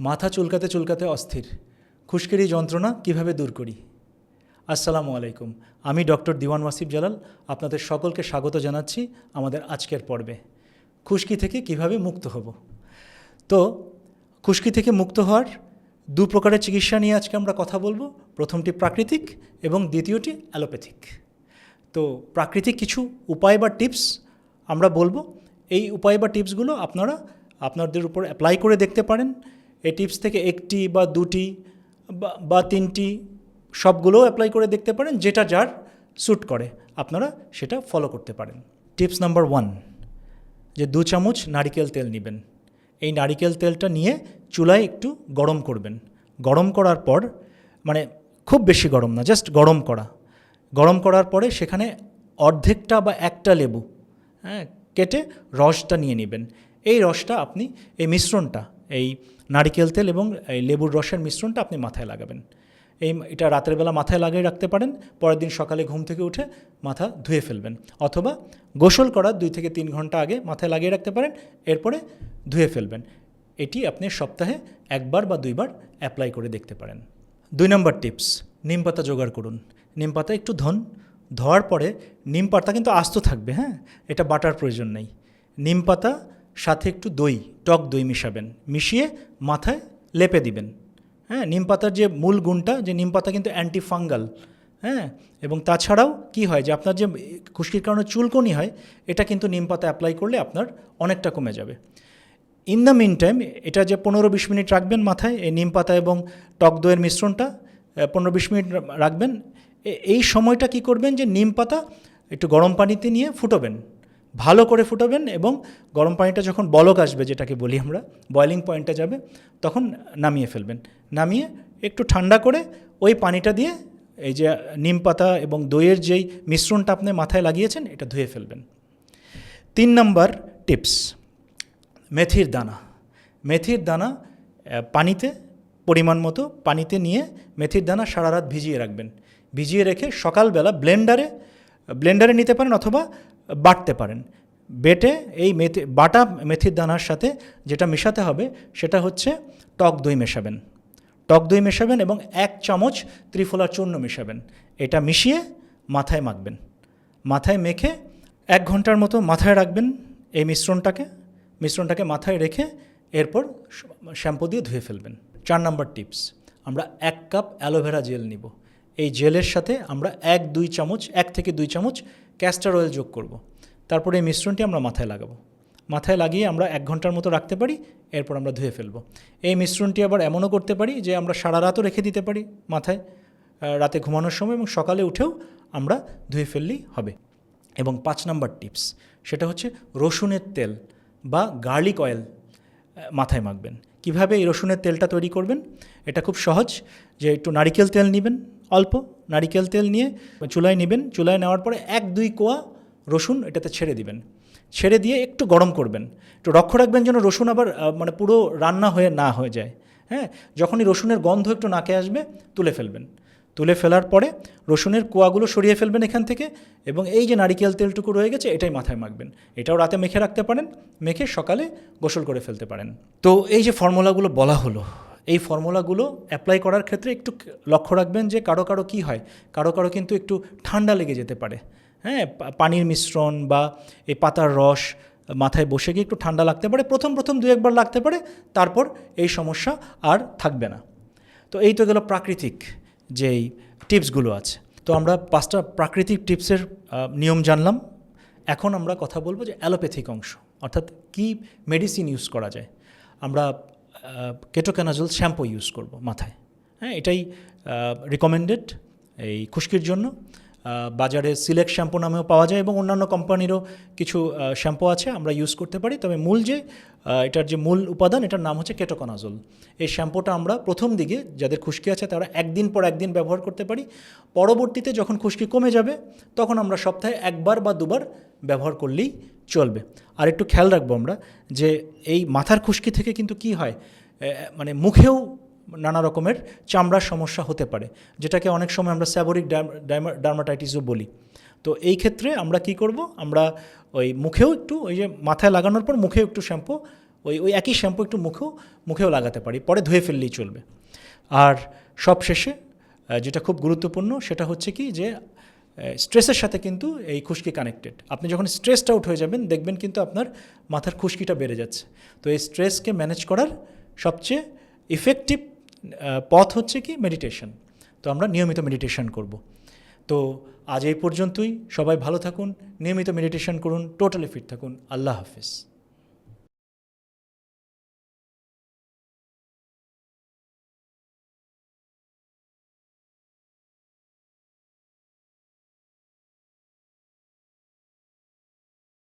মাথা চুলকাতে চুলকাতে অস্থির। খুশকিরি যন্ত্রণা কীভাবে দূর করি? আসসালামু আলাইকুম। আমি ডক্টর দিওয়ান ওয়াসিফ জালাল, আপনাদের সকলকে স্বাগত জানাচ্ছি আমাদের আজকের পর্বে। খুশকি থেকে কীভাবে মুক্ত হব? তো, খুশকি থেকে মুক্ত হওয়ার দু প্রকারের চিকিৎসা নিয়ে আজকে আমরা কথা বলব। প্রথমটি প্রাকৃতিক এবং দ্বিতীয়টি অ্যালোপ্যাথিক। তো, প্রাকৃতিক কিছু উপায় বা টিপস আমরা বলব। এই উপায় বা টিপসগুলো আপনারা আপনাদের উপর অ্যাপ্লাই করে দেখতে পারেন। এই টিপস থেকে একটি বা দুটি বা- তিনটি সবগুলোও অ্যাপ্লাই করে দেখতে পারেন, যেটা যার স্যুট করে। আপনারা সেটা ফলো করতে পারেন। টিপস নাম্বার ওয়ান যে দু চামচ নারিকেল তেল নেবেন। এই নারিকেল তেলটা নিয়ে চুলায় একটু গরম করবেন। গরম করার পর মানে খুব বেশি গরম না জাস্ট গরম করা। গরম করার পরে সেখানে অর্ধেকটা বা একটা লেবু হ্যাঁ কেটে রসটা নিয়ে নেবেন। এই রসটা আপনি, এই মিশ্রণটা এই নারিকেল তেল এবং এই লেবুর রসের মিশ্রণটা আপনি মাথায় লাগাবেন। এই এটা রাতের বেলা মাথায় লাগিয়ে রাখতে পারেন, পরের দিন সকালে ঘুম থেকে উঠে মাথা ধুয়ে ফেলবেন অথবা গোসল করার দুই থেকে তিন ঘণ্টা আগে মাথায় লাগিয়ে রাখতে পারেন, এরপরে ধুয়ে ফেলবেন। এটি আপনি সপ্তাহে একবার বা দুইবার অ্যাপ্লাই করে দেখতে পারেন। দুই নম্বর টিপস, নিম পাতা জোগাড় করুন। নিম পাতা একটু ধন, ধোয়ার পরে নিম পাতা কিন্তু আস্ত থাকবে হ্যাঁ? এটা বাটার প্রয়োজন নেই। নিম পাতা সাথে একটু দই, টক দই মিশাবেন। মিশিয়ে মাথায় লেপে দিবেন। হ্যাঁ নিম পাতার যে মূল গুণটা, যে নিম পাতা কিন্তু অ্যান্টি ফাঙ্গাল হ্যাঁ এবং তাছাড়াও কি হয় যে আপনার যে খুশকির কারণে চুলকনি হয়, এটা কিন্তু নিম পাতা অ্যাপ্লাই করলে আপনার অনেকটা কমে যাবে। ইন দ্য মিন টাইম এটা যে পনেরো বিশ মিনিট রাখবেন মাথায়, এই নিম পাতা এবং টক দইয়ের মিশ্রণটা পনেরো বিশ মিনিট রাখবেন। এই সময়টা কি করবেন যে নিম পাতা একটু গরম পানিতে নিয়ে ফুটোবেন। ভালো করে ফুটাবেন এবং গরম পানিটা যখন বলক আসবে, যেটাকে বলি আমরা বয়লিং পয়েন্টে যাবে, তখন নামিয়ে ফেলবেন। নামিয়ে একটু ঠান্ডা করে ওই পানিটা দিয়ে এই যে নিম পাতা এবং দইয়ের যেই মিশ্রণটা আপনি মাথায় লাগিয়েছেন, এটা ধুয়ে ফেলবেন। তিন নম্বর টিপস, মেথির দানা। মেথির দানা পানিতে, পরিমাণ মতো পানিতে নিয়ে মেথির দানা সারা রাত ভিজিয়ে রাখবেন। ভিজিয়ে রেখে সকালবেলা ব্লেন্ডারে ব্লেন্ডারে নিতে পারেন অথবা বাটতে পারেন। বেটে এই মেথি, বাটা মেথির দানার সাথে যেটা মেশাতে হবে সেটা হচ্ছে টক দই মেশাবেন। টক দই মেশাবেন এবং এক চামচ ত্রিফলা চূর্ণ মেশাবেন। এটা মিশিয়ে মাথায় মাখবেন। মাথায় মেখে এক ঘণ্টার মতো মাথায় রাখবেন এই মিশ্রণটাকে। মিশ্রণটাকে মাথায় রেখে এরপর শ্যাম্পু দিয়ে ধুয়ে ফেলবেন। চার নম্বর টিপস, আমরা এক কাপ অ্যালোভেরা জেল নিব। এই জেলের সাথে আমরা এক দুই চামচ, এক থেকে দুই চামচ ক্যাস্টার অয়েল যোগ করব। তারপরে এই মিশ্রণটি আমরা মাথায় লাগাবো। মাথায় লাগিয়ে আমরা এক ঘণ্টার মতো রাখতে পারি, এরপর আমরা ধুয়ে ফেলব। এই মিশ্রণটি আবার এমনও করতে পারি যে আমরা সারা রাতও রেখে দিতে পারি মাথায় রাতে ঘুমানোর সময় এবং সকালে উঠেও আমরা ধুয়ে ফেললেই হবে। এবং পাঁচ নাম্বার টিপস, সেটা হচ্ছে রসুনের তেল বা গার্লিক অয়েল মাথায় মাখবেন। কীভাবে এই রসুনের তেলটা তৈরি করবেন? এটা খুব সহজ যে একটু নারিকেল তেল নেবেন অল্প নারিকেল তেল নিয়ে চুলায় নেবেন। চুলায় নেওয়ার পরে এক, দুই কোয়া রসুন এটাতে ছেড়ে দিবেন। ছেড়ে দিয়ে একটু গরম করবেন। একটু লক্ষ্য রাখবেন যেন রসুন আবার মানে পুরো রান্না হয়ে না হয়ে যায়। হ্যাঁ? যখনই রসুনের গন্ধ একটু নাকে আসবে, তুলে ফেলবেন। তুলে ফেলার পরে রসুনের কোয়াগুলো সরিয়ে ফেলবেন এখান থেকে এবং এই যে নারিকেল তেলটুকু রয়ে গেছে, এটাই মাথায় মাখবেন। এটাও রাতে মেখে রাখতে পারেন। মেখে সকালে গোসল করে ফেলতে পারেন। তো এই যে ফর্মুলাগুলো বলা হলো এই ফর্মুলাগুলো অ্যাপ্লাই করার ক্ষেত্রে একটু লক্ষ্য রাখবেন যে কারও কারও কী হয়? কারও কারও কিন্তু একটু ঠান্ডা লেগে যেতে পারে। হ্যাঁ পানির মিশ্রণ বা এই পাতার রস মাথায় বসে গিয়ে একটু ঠান্ডা লাগতে পারে। প্রথম প্রথম দু একবার লাগতে পারে, তারপর এই সমস্যা আর থাকবে না। তো এই তো গেল প্রাকৃতিক যেই টিপসগুলো আছে। তো আমরা পাঁচটা প্রাকৃতিক টিপসের নিয়ম জানলাম। এখন আমরা কথা বলব যে অ্যালোপ্যাথিক অংশ, অর্থাৎ কি মেডিসিন ইউজ করা যায়। আমরা কেটোক্যানাজল শ্যাম্পু ইউজ করব মাথায়। হ্যাঁ এটাই রিকমেন্ডেড এই খুশকির জন্য। বাজারে সিলেক্ট শ্যাম্পু নামেও পাওয়া যায় এবং অন্যান্য কোম্পানিরও কিছু শ্যাম্পু আছে, আমরা ইউজ করতে পারি। তবে মূল যে এটার যে মূল উপাদান, এটার নাম হচ্ছে কেটোকনাজল এই শ্যাম্পুটা আমরা প্রথম দিকে, যাদের খুশকি আছে, তারা একদিন পর একদিন ব্যবহার করতে পারি। পরবর্তীতে যখন খুশকি কমে যাবে, তখন আমরা সপ্তাহে একবার বা দুবার ব্যবহার করলেই চলবে। আর একটু খেয়াল রাখব আমরা যে, এই মাথার খুশকি থেকে কিন্তু কি হয়? মানে মুখেও নানা রকমের চামড়ার সমস্যা হতে পারে, যেটাকে অনেক সময় আমরা স্যাবোরিক ডার্মাটাইটিসও বলি। তো এই ক্ষেত্রে আমরা কি করব? আমরা ওই মুখেও একটু, ওই যে মাথায় লাগানোর পর মুখেও একটু শ্যাম্পু, ওই ওই একই শ্যাম্পু একটু মুখেও মুখেও লাগাতে পারি, পরে ধুয়ে ফেললেই চলবে। আর সব শেষে যেটা খুব গুরুত্বপূর্ণ, সেটা হচ্ছে কি যে স্ট্রেসের সাথে কিন্তু এই খুশকি কানেক্টেড। আপনি যখন স্ট্রেসড আউট হয়ে যাবেন, দেখবেন কিন্তু আপনার মাথার খুশকিটা বেড়ে যাচ্ছে। তো এই স্ট্রেসকে ম্যানেজ করার সবচেয়ে ইফেক্টিভ পথ হচ্ছে কি মেডিটেশন তো আমরা নিয়মিত মেডিটেশন করব। তো আজ এই পর্যন্তই। সবাই ভালো থাকুন, নিয়মিত মেডিটেশন করুন টোটালি ফিট থাকুন। আল্লাহ হাফিজ।